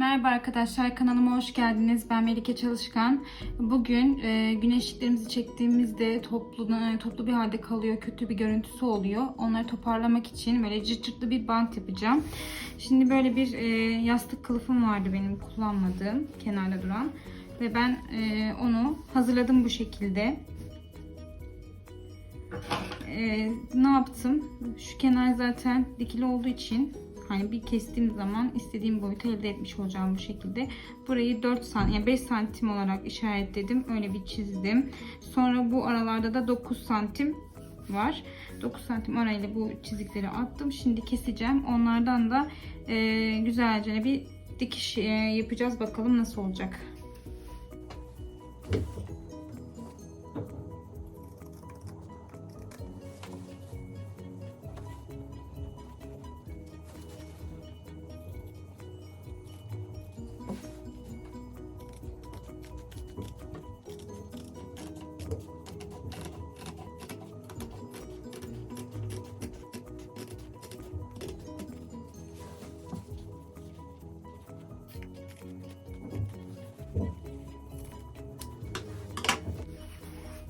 Merhaba arkadaşlar kanalıma hoş geldiniz. Ben Melike Çalışkan. Bugün e, güneşliklerimizi çektiğimizde toplu e, toplu bir halde kalıyor. Kötü bir görüntüsü oluyor. Onları toparlamak için böyle cırt cırtlı bir bant yapacağım. Şimdi böyle bir e, yastık kılıfım vardı benim kullanmadığım kenarda duran. Ve ben e, onu hazırladım bu şekilde. E, ne yaptım? Şu kenar zaten dikili olduğu için Hani bir kestiğim zaman istediğim boyutu elde etmiş olacağım bu şekilde. Burayı 4 santim, yani 5 santim olarak işaretledim. Öyle bir çizdim. Sonra bu aralarda da 9 santim var. 9 santim arayla bu çizikleri attım. Şimdi keseceğim. Onlardan da e, güzelce bir dikiş e, yapacağız. Bakalım nasıl olacak.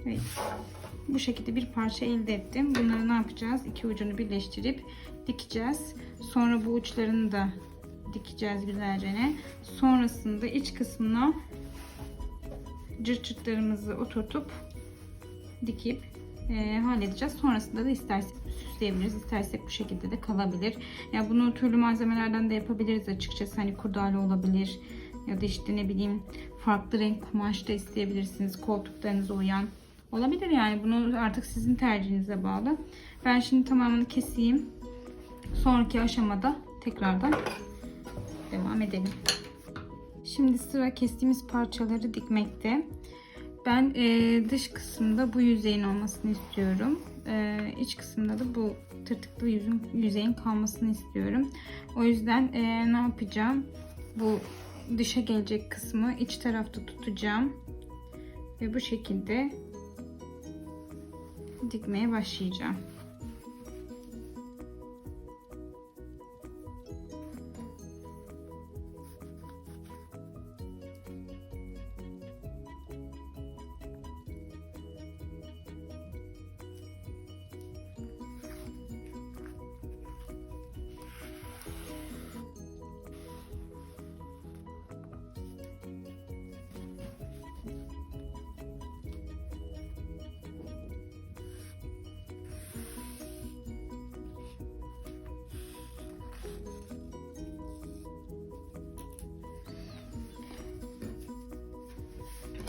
Evet. Bu şekilde bir parça elde ettim. Bunları ne yapacağız? İki ucunu birleştirip dikeceğiz. Sonra bu uçlarını da dikeceğiz güzelce. Sonrasında iç kısmına cırt cırtlarımızı oturtup dikip e, halledeceğiz. Sonrasında da istersek süsleyebiliriz. İstersek bu şekilde de kalabilir. Ya bunu türlü malzemelerden de yapabiliriz açıkçası. Hani kurdale olabilir ya da işte ne bileyim farklı renk kumaş da isteyebilirsiniz. Koltuklarınıza uyan olabilir yani. Bunu artık sizin tercihinize bağlı. Ben şimdi tamamını keseyim. Sonraki aşamada tekrardan devam edelim. Şimdi sıra kestiğimiz parçaları dikmekte. Ben e, dış kısımda bu yüzeyin olmasını istiyorum. E, iç kısımda da bu tırtıklı yüzün, yüzeyin kalmasını istiyorum. O yüzden e, ne yapacağım? Bu dışa gelecek kısmı iç tarafta tutacağım. Ve bu şekilde dikmeye başlayacağım.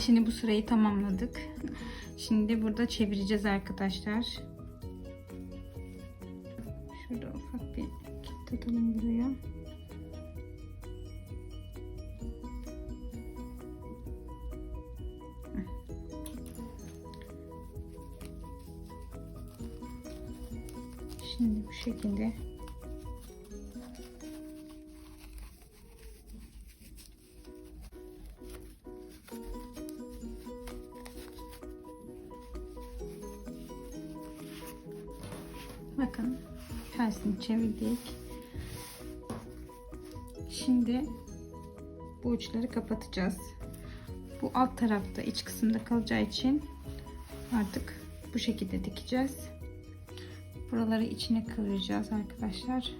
Şimdi bu sırayı tamamladık. Şimdi burada çevireceğiz arkadaşlar. Şurada ufak bir tutalım buraya. Şimdi bu şekilde çevirdik. Şimdi bu uçları kapatacağız. Bu alt tarafta iç kısımda kalacağı için artık bu şekilde dikeceğiz. Buraları içine kıvıracağız arkadaşlar.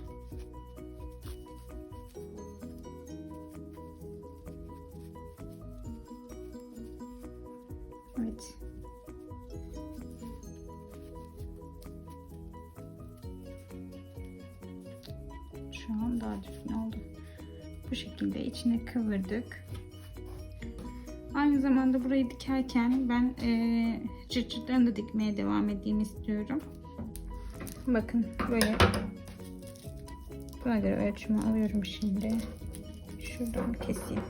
Şu an daha düzgün oldu. Bu şekilde içine kıvırdık. Aynı zamanda burayı dikerken ben e, cırcırlarını da dikmeye devam edeyim istiyorum. Bakın böyle göre ölçümü alıyorum şimdi. Şuradan keseyim.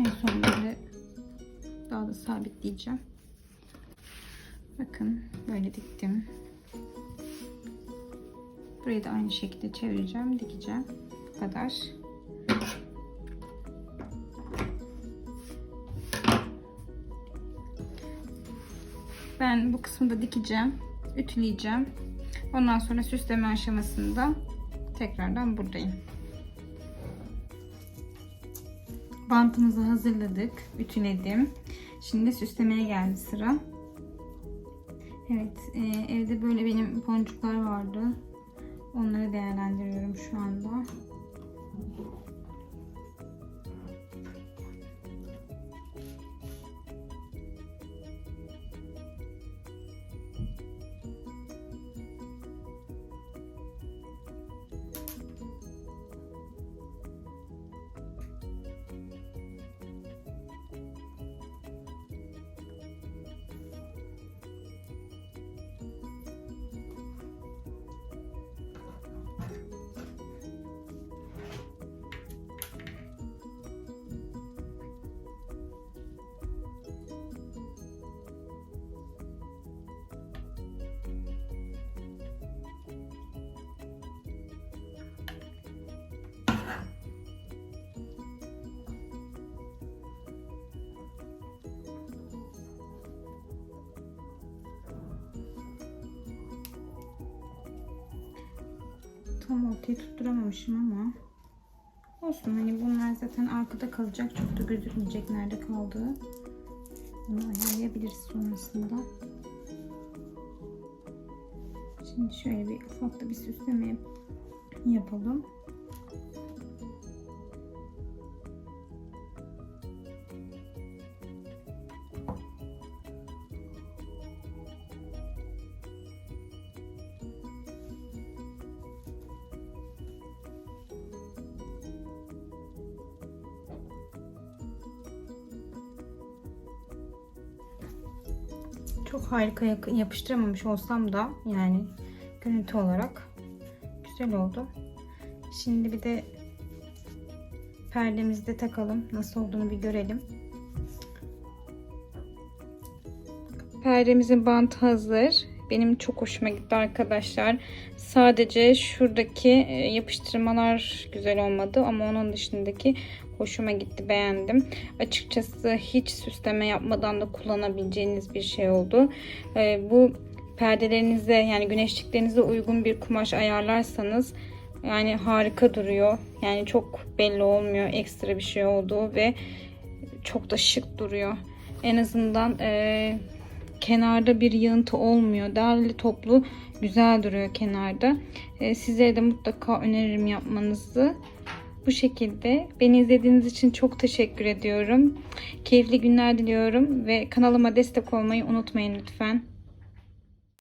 En son böyle daha da sabitleyeceğim. Bakın böyle diktim. Burayı da aynı şekilde çevireceğim, dikeceğim. Bu kadar. Ben bu kısmı da dikeceğim, ütüleyeceğim. Ondan sonra süsleme aşamasında tekrardan buradayım. Bantımızı hazırladık, ütüledim. Şimdi süslemeye geldi sıra. Evet, e, evde böyle benim boncuklar vardı. Onları değerlendiriyorum şu anda. Tam ortaya tutturamamışım ama olsun hani bunlar zaten arkada kalacak çok da gözükmeyecek nerede kaldığı. Bunu ayarlayabiliriz sonrasında. Şimdi şöyle bir ufak da bir süsleme yap- yapalım. Çok harika yakın yapıştıramamış olsam da yani görüntü olarak güzel oldu. Şimdi bir de perdemizi de takalım. Nasıl olduğunu bir görelim. Perdemizin bant hazır. Benim çok hoşuma gitti arkadaşlar. Sadece şuradaki e, yapıştırmalar güzel olmadı ama onun dışındaki hoşuma gitti, beğendim. Açıkçası hiç süsleme yapmadan da kullanabileceğiniz bir şey oldu. E, Bu perdelerinize yani güneşliklerinize uygun bir kumaş ayarlarsanız yani harika duruyor. Yani çok belli olmuyor ekstra bir şey olduğu ve çok da şık duruyor. En azından e, kenarda bir yığıntı olmuyor. Derli toplu güzel duruyor kenarda. E, sizlere de mutlaka öneririm yapmanızı. Bu şekilde beni izlediğiniz için çok teşekkür ediyorum. Keyifli günler diliyorum ve kanalıma destek olmayı unutmayın lütfen.